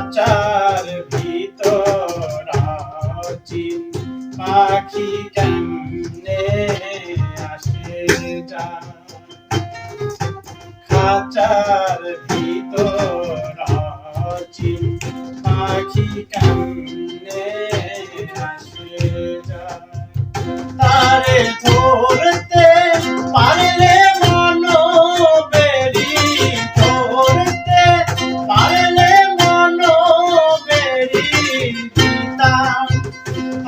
খাঁচার ভিতর চিন পাখি কেমনে আসে যা? খাঁচার ভিতর চিন পাখি কেমনে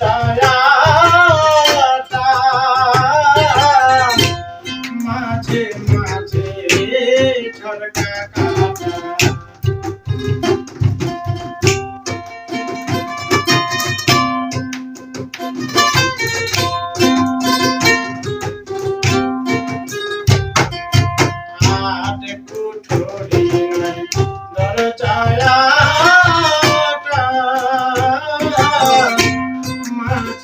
ছায়াটা মাঝে মাঝে ঝরকা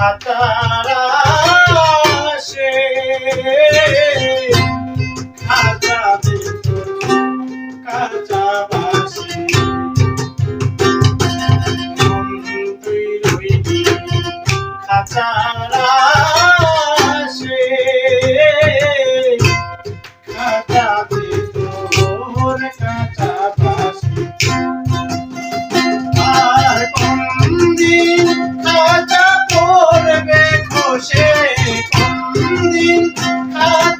আকাশে কাঁচা কাঁচা বাসে Thank you.